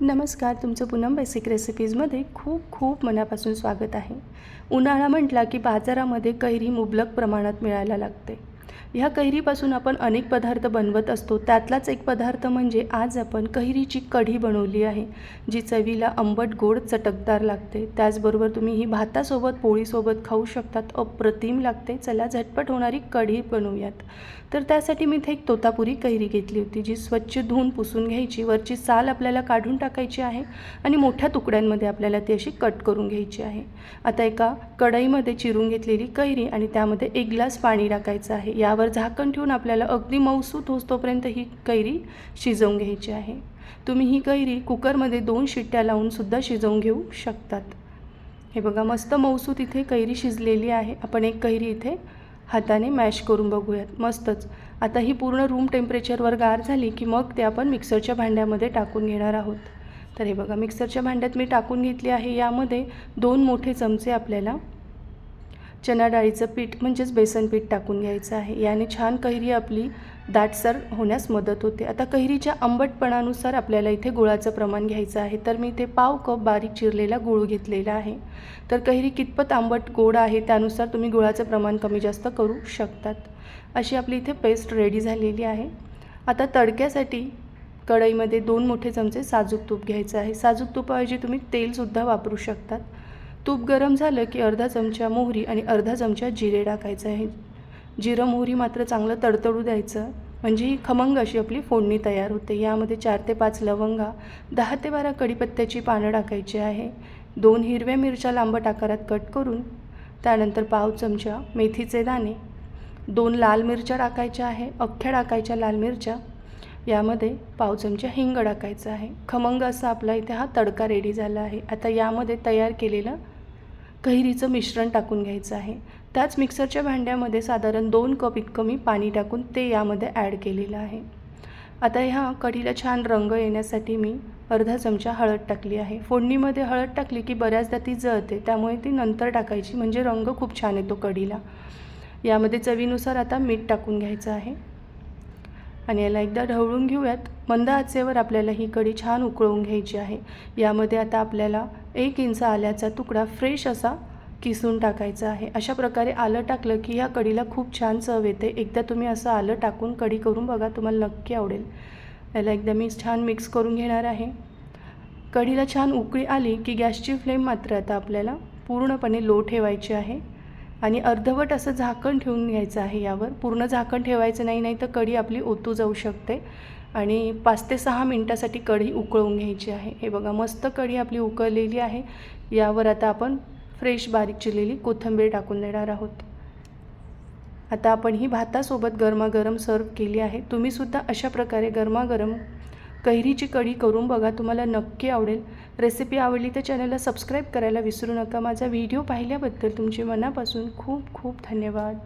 नमस्कार तुमचं पूनम बेसिक रेसिपीजमध्ये खूप खूप मनापासून स्वागत आहे. उन्हाळा म्हटला की बाजारामध्ये कैरी मुबलक प्रमाणात मिळायला लागते. ह्या कैरीपासून आपण अनेक पदार्थ बनवत असतो. त्यातलाच एक पदार्थ म्हणजे आज आपण कैरीची कढी बनवली आहे जी चवीला आंबट गोड चटकदार लागते. त्याचबरोबर तुम्ही ही भातासोबत पोळीसोबत खाऊ शकतात. अप्रतिम लागते. चला झटपट होणारी कढी बनवूयात. तर त्यासाठी मी इथे एक तोतापुरी कैरी घेतली होती जी स्वच्छ धुवून पुसून घ्यायची. वरची साल आपल्याला काढून टाकायची आहे आणि मोठ्या तुकड्यांमध्ये आपल्याला ती अशी कट करून घ्यायची आहे. आता एका कढईमध्ये चिरून घेतलेली कैरी आणि त्यामध्ये एक ग्लास पाणी टाकायचं आहे. यावर झाकण ठेवून आपल्याला अगदी मऊसूत होतोपर्यंत ही कैरी शिजवून घ्यायची आहे. तुम्ही ही कैरी कुकरमध्ये दोन शिट्ट्या लावूनसुद्धा शिजवून घेऊ शकतात. हे बघा मस्त मऊसूत इथे कैरी शिजलेली आहे. आपण एक कैरी इथे हाताने मॅश करून बघूयात. मस्तच. आता ही पूर्ण रूम टेम्परेचरवर गार झाली की मग ते आपण मिक्सरच्या भांड्यामध्ये टाकून घेणार आहोत. तर हे बघा मिक्सरच्या भांड्यात मी टाकून घेतली आहे. यामध्ये दोन मोठे चमचे आपल्याला चना डाळीचं पीठ म्हणजेच बेसन पीठ टाकून घ्यायचं आहे. याने छान कैरी आपली दाटसर होण्यास मदत होते. आता कैरीच्या आंबटपणानुसार आपल्याला इथे गुळाचं प्रमाण घ्यायचं आहे. तर मी इथे पाव कप बारीक चिरलेला गुळ घेतलेला आहे. तर कैरी कितपत आंबट गोड आहे त्यानुसार तुम्ही गुळाचं प्रमाण कमी जास्त करू शकतात. अशी आपली इथे पेस्ट रेडी झालेली आहे. आता तडक्यासाठी कढईमध्ये दोन मोठे चमचे साजूक तूप घ्यायचं आहे. साजूक तुपाऐवजी तुम्ही तेलसुद्धा वापरू शकतात. तूप गरम झालं की अर्धा चमचा मोहरी आणि अर्धा चमचा जिरे टाकायचं आहे. जिरं मोहरी मात्र चांगलं तडतडू द्यायचं. म्हणजे ही खमंग अशी आपली फोडणी तयार होते. यामध्ये चार ते पाच लवंगा दहा ते बारा कढीपत्त्याची पानं टाकायची आहे. दोन हिरव्या मिरच्या लांबट आकारात कट करून त्यानंतर पाव चमचा मेथीचे दाणे दोन लाल मिरच्या टाकायच्या आहे अख्ख्या टाकायच्या लाल मिरच्या. यामध्ये पाव चमचा हिंग टाकायचं आहे. खमंग असा आपला इथे हा तडका रेडी झाला आहे. आता यामध्ये तयार केलेलं कैरीचं मिश्रण टाकून घ्यायचं आहे. त्याच मिक्सरच्या भांड्यामध्ये साधारण दोन कप इतकं मी पाणी टाकून ते यामध्ये ॲड केलेलं आहे. आता ह्या कढीला छान रंग येण्यासाठी मी अर्धा चमचा हळद टाकली आहे. फोडणीमध्ये हळद टाकली की बऱ्याचदा ती जळते त्यामुळे ती नंतर टाकायची म्हणजे रंग खूप छान येतो कढीला. यामध्ये चवीनुसार आता मीठ टाकून घ्यायचं आहे. आणि याला एकदा ढवळून घेऊयात. मंद आचेवर आपल्याला ही कढी छान उकळवून घ्यायची आहे. यामध्ये आता आपल्याला एक इंच आल्याचा तुकडा फ्रेश असा किसून टाकायचा आहे. अशा प्रकारे आलं टाकलं की ह्या कढीला खूप छान चव येते. एकदा तुम्ही असं आलं टाकून कढी करून बघा तुम्हाला नक्की आवडेल. याला एकदा मी छान मिक्स करून घेणार आहे. कढीला छान उकळी आली की गॅसची फ्लेम मात्र आता आपल्याला पूर्णपणे लो ठेवायची आहे. आणि अर्धवट असं झाकण ठेवून घ्यायचं आहे यावर. पूर्ण झाकण ठेवायचं नाही नाही तर कढी आपली ओतू जाऊ शकते. आणि पाच ते सहा मिनटासाठी कढी उकळून घ्यायची आहे. हे बघा मस्त कढी आपली उकळलेली आहे. यावर आता आपण फ्रेश बारीक चिरलेली कोथिंबीर टाकून देणार आहोत. आता आपण ही भातासोबत गरमागरम सर्व केली आहे. तुम्हीसुद्धा अशा प्रकारे गरमागरम कैरीची कढी करून बघा तुम्हाला नक्की आवडेल. रेसिपी आवडली तर चॅनलला सबस्क्राईब करायला विसरू नका. माझा व्हिडिओ पाहिल्याबद्दल तुमचे मनापासून खूप खूप धन्यवाद.